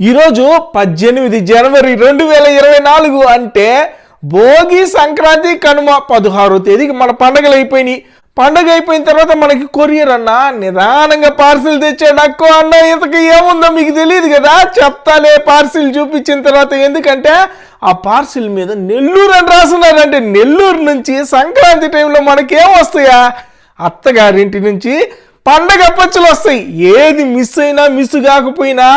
ఈరోజు పద్దెనిమిది జనవరి రెండు వేల ఇరవై నాలుగు అంటే భోగి సంక్రాంతి కనుమ పదహారో తేదీకి మన పండగలు అయిపోయినాయి. పండగ అయిపోయిన తర్వాత మనకి కొరియర్ అన్న నిదానంగా పార్సిల్ తెచ్చాడక్కో అన్న ఇంతకు ఏముందో మీకు తెలియదు కదా? చెప్తాలే పార్సిల్ చూపించిన తర్వాత ఎందుకంటే ఆ పార్సిల్ మీద నెల్లూరు అని రాస్తున్నారంటే నెల్లూరు నుంచి సంక్రాంతి టైంలో మనకేం వస్తాయా? అత్తగారింటి నుంచి పండగ పచ్చలు వస్తాయి. ఏది మిస్ అయినా మిస్ కాకపోయినా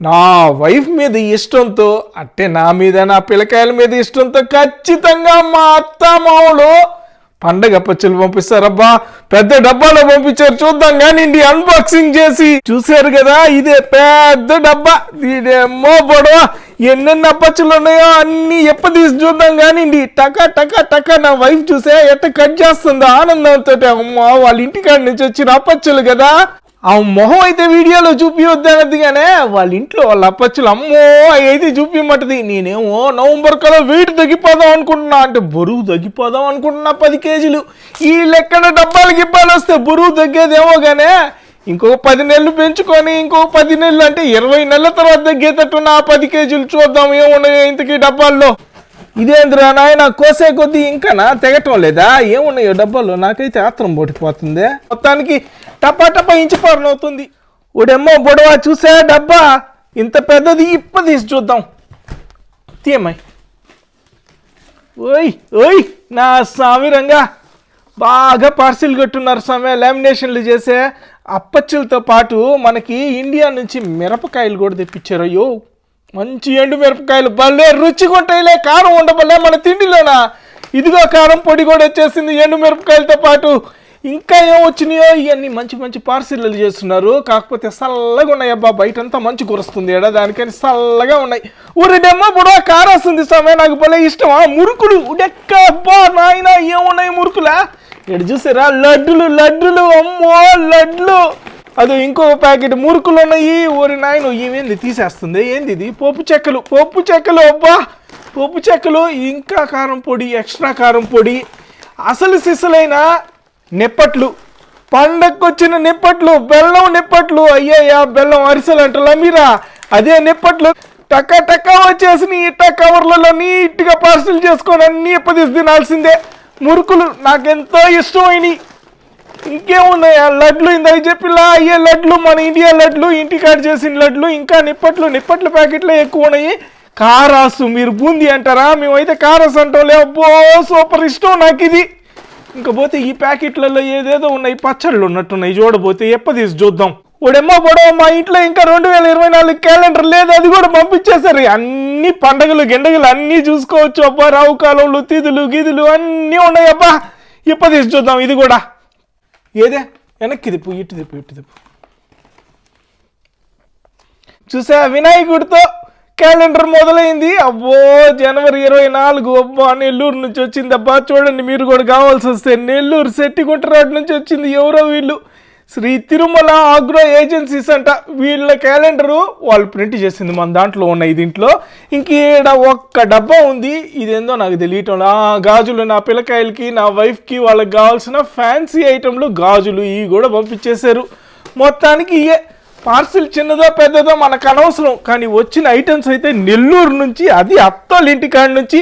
నా వైఫ్ మీద ఇష్టంతో అంటే నా మీద నా పిల్లకాయల మీద ఇష్టంతో ఖచ్చితంగా మా అత్త మామలు పండగ పచ్చలు పంపిస్తారబ్బా. పెద్ద డబ్బాలో పంపించారు. చూద్దాం కానివ్వండి అన్బాక్సింగ్ చేసి చూశారు కదా ఇదే పెద్ద డబ్బా. ఇదేమో పొడవ ఎన్నెన్ని అప్పచ్చులు ఉన్నాయో అన్ని ఎప్ప తీసి చూద్దాం కానివ్వండి టకా టకా టకా నా వైఫ్ చూసే ఎట్ట కట్ చేస్తుందో ఆనందంతో అమ్మా వాళ్ళ ఇంటికాడ నుంచి వచ్చిన అప్పచ్చులు కదా. ఆ మొహం అయితే వీడియోలో చూపించొద్దనది కానీ వాళ్ళ ఇంట్లో వాళ్ళ అప్పచ్చులు అమ్మో అవి అయితే చూపించమంటది నేనేమో నవంబర్ కల్లా వెయిట్ తగ్గిపోదాం అనుకుంటున్నా. అంటే బరువు తగ్గిపోదాం అనుకుంటున్నా పది కేజీలు. ఈ లెక్కన డబ్బాలు గిబ్బాలు వస్తే బరువు తగ్గేదేమో కానీ ఇంకొక పది నెలలు పెంచుకొని ఇంకొక పది నెలలు అంటే ఇరవై నెలల తర్వాత తగ్గేటట్టున్న ఆ పది కేజీలు చూద్దాం ఏమున్నాయో ఇంతకీ డబ్బాల్లో. ఇదేంద్రా నాయన? కోసే కొద్దీ ఇంకానా? తెగటం లేదా? ఏమున్నాయో డబ్బాలు? నాకైతే ఆత్రం పొట్టిపోతుంది మొత్తానికి టపా టపా ఇంచిపారణ అవుతుంది. ఓడెమ్మో బొడవ చూసా డబ్బా? ఇంత పెద్దది ఇప్ప తీసి చూద్దాం. తీయమ్మాయి. ఓయ్ ఓయ్ నా స్వామి రంగా. బాగా పార్సిల్ కట్టున్నారు స్వామి. లామినేషన్లు చేసే అప్పచ్చులతో పాటు మనకి ఇండియా నుంచి మిరపకాయలు కూడా తెప్పించారు. అయ్యో. మంచి ఎండుమిరపకాయలు భలే రుచిగా ఉంటాయిలే కారం ఉండబలే మన తిండిలోనా? ఇదిగో కారం పొడి కూడా వచ్చేసింది ఎండుమిరపకాయలతో పాటు. ఇంకా ఏం వచ్చినాయో? ఇవన్నీ మంచి మంచి పార్సిల్లు చేస్తున్నారు. కాకపోతే చల్లగా ఉన్నాయి అబ్బా బయటంతా మంచి కురుస్తుంది ఎడ దానికని చల్లగా ఉన్నాయి. ఊరిడమ్మ బుడవ కారం వస్తుంది సమయ నాకు భలే ఇష్టమా మురుకులు ఉడెక్క అబ్బా నాయన ఏమున్నాయి మురుకులా? ఇక్కడ చూసారా? లడ్డులు లడ్డులు అమ్మో లడ్లు అది ఇంకో ప్యాకెట్ మురుకులు ఉన్నాయి ఓరి నాయన ఇవేంది తీసేస్తుంది? ఏంది ఇది? పోపు చెక్కలు. పోపు చెక్కలు అబ్బా! పోపు చెక్కలు ఇంకా కారం పొడి ఎక్స్ట్రా కారం పొడి అసలు సిసలైన నిప్పట్లు. పండక్కొచ్చిన నిప్పట్లు బెల్లం నిప్పట్లు. అయ్యయ్యా బెల్లం అరిసెలు అంటలా మీరా? అదే నిప్పట్లు టక్క టక్క వచ్చేసి ఇట్ట కవర్లలో నీట్గా పార్సల్ చేసుకొని అన్ని ఇప్పదీసి తినాల్సిందే. మురుకులు నాకెంతో ఇష్టమైనవి ఇంకేమున్నాయా లడ్లు ఇందాక చెప్పిలా అయ్యే లడ్లు మన ఇండియా లడ్లు ఇంటికాడ చేసిన లడ్లు ఇంకా నిప్పట్లు నిప్పట్ల ప్యాకెట్లే ఎక్కువ ఉన్నాయి. కారాసు మీరు బూందీ అంటారా? మేమైతే కారస్ అంటాం అబ్బో సూపర్ ఇష్టం నాకు ఇది ఇంకా పోతే ఈ ప్యాకెట్లలో ఏదేదో ఉన్నాయి పచ్చళ్ళు ఉన్నట్టున్నాయి చూడబోతే ఎప్ప తీసి చూద్దాం. ఓడెమ్మో పొడవ మా ఇంట్లో ఇంకా రెండు వేల ఇరవై నాలుగు క్యాలెండర్ లేదు అది కూడా పంపించేశారు. అన్ని పండగలు గిండగలు అన్నీ చూసుకోవచ్చు అబ్బా రావు కాలంలో తీదులు గీదులు అన్నీ ఉన్నాయి అబ్బా. ఇప్ప చూద్దాం ఇది కూడా. ఏదే? వెనక్కి తిప్పు ఇటు తిప్పు ఇటు తిప్పు. చూసా వినాయకుడితో క్యాలెండర్ మొదలైంది. అబ్బో జనవరి ఇరవై నాలుగు. అబ్బా నెల్లూరు నుంచి వచ్చింది. అబ్బా చూడండి మీరు కూడా కావాల్సి వస్తే నెల్లూరు సెట్టిగుంటరాడు నుంచి వచ్చింది ఎవరో వీళ్ళు. శ్రీ తిరుమల ఆగ్రో ఏజెన్సీస్ అంట. వీళ్ళ క్యాలెండరు వాళ్ళు ప్రింట్ చేసింది మన దాంట్లో ఉన్నాయి దీంట్లో. ఇంక ఈడ ఒక్క డబ్బా ఉంది. ఇదేందో నాకు తెలియటం ఆ గాజులు నా పిల్లకాయలకి నా వైఫ్కి వాళ్ళకి కావాల్సిన ఫ్యాన్సీ ఐటెంలు గాజులు ఇవి కూడా పంపించేశారు. మొత్తానికి ఇయే. పార్సిల్ చిన్నదో పెద్దదో మనకు అనవసరం. కానీ వచ్చిన ఐటమ్స్ అయితే నెల్లూరు నుంచి అది అత్తోళ్ళ ఇంటికాడ నుంచి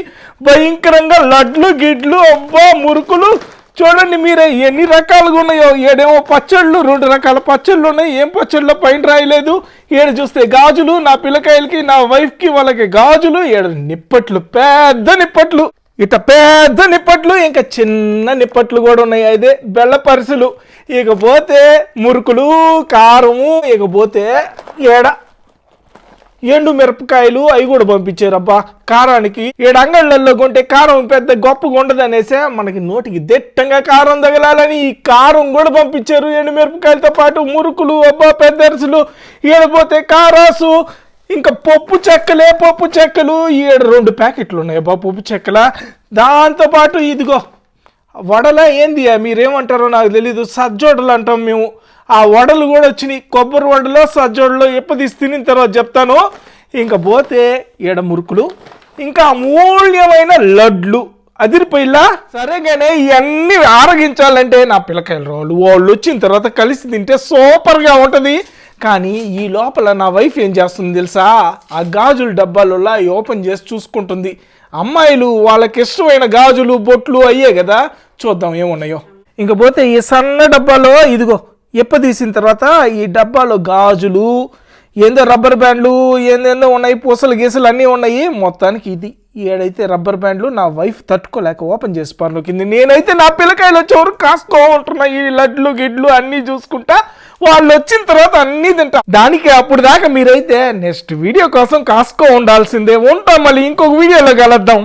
భయంకరంగా లడ్లు గిడ్లు అబ్బా మురుకులు చూడండి మీరే ఎన్ని రకాలుగా ఉన్నాయో. ఏడేమో పచ్చళ్ళు రెండు రకాల పచ్చళ్ళు ఉన్నాయి. ఏం పచ్చళ్ళలో పైన రాయలేదు. ఏడు చూస్తే గాజులు నా పిల్లకాయలకి నా వైఫ్కి వాళ్ళకి గాజులు ఏడు నిప్పట్లు పెద్ద నిప్పట్లు. ఇట పెద్ద నిప్పట్లు ఇంకా చిన్న నిప్పట్లు కూడా ఉన్నాయి. అదే బెల్ల పరిసలు. ఇకపోతే మురుకులు కారము ఇకపోతే ఏడ ఎండు మిరపకాయలు అవి కూడా పంపించారు అబ్బా కారానికి ఏడు అంగళ్ళల్లో కొంటే కారం పెద్ద గొప్పగా ఉండదనేసే మనకి నోటికి దిట్టంగా కారం తగలాలని ఈ కారం కూడా పంపించారు ఎండు మిరపకాయలతో పాటు మురుకులు అబ్బా పెద్ద అరసులు ఏడపోతే కారాసు ఇంకా పప్పు చెక్కలే పప్పు చెక్కలు ఏడు రెండు ప్యాకెట్లు ఉన్నాయి అబ్బా పప్పు చెక్కల. దాంతోపాటు ఇదిగో వడల ఏంది మీరేమంటారో నాకు తెలీదు. సజ్జోడలు అంటాం మేము. ఆ వడలు కూడా వచ్చినాయి. కొబ్బరి వడలో సజ్జోడలో ఎప్పదీసి తినిన తర్వాత చెప్తాను. ఇంకా పోతే ఏడ మురుకులు ఇంకా అమూల్యమైన లడ్లు. అదిరిపోయిలా? సరేగానే ఇవన్నీ ఆరగించాలంటే నా పిల్లకాయలు రోళ్ళు. వాళ్ళు వచ్చిన తర్వాత కలిసి తింటే సూపర్గా ఉంటుంది. కానీ ఈ లోపల నా వైఫ్ ఏం చేస్తుంది తెలుసా? ఆ గాజుల డబ్బాలలో ఓపెన్ చేసి చూసుకుంటుంది. అమ్మాయిలు వాళ్ళకి ఇష్టమైన గాజులు బొట్లు అయ్యే కదా. చూద్దాం ఏమున్నాయో. ఇంక పోతే ఈ సన్న డబ్బాలో ఇదిగో ఎప్ప తీసిన తర్వాత ఈ డబ్బాలో గాజులు ఏందో రబ్బర్ బ్యాండ్లు ఏందేందో ఉన్నాయి పూసలు గీసలు అన్నీ ఉన్నాయి. మొత్తానికి ఇది ఏడైతే రబ్బర్ బ్యాండ్లు నా వైఫ్ తట్టుకోలేక ఓపెన్ చేసి పనులకింది నేనైతే నా పిల్లకాయలు వచ్చేవారు కాసుకో ఉంటున్నా. ఈ లడ్లు గిడ్లు అన్నీ చూసుకుంటా వాళ్ళు వచ్చిన తర్వాత అన్నీ తింటా. దానికి అప్పుడు దాకా మీరైతే నెక్స్ట్ వీడియో కోసం కాసుకో ఉండాల్సిందే. ఉంటాం మళ్ళీ ఇంకొక వీడియోలో కలుద్దాం.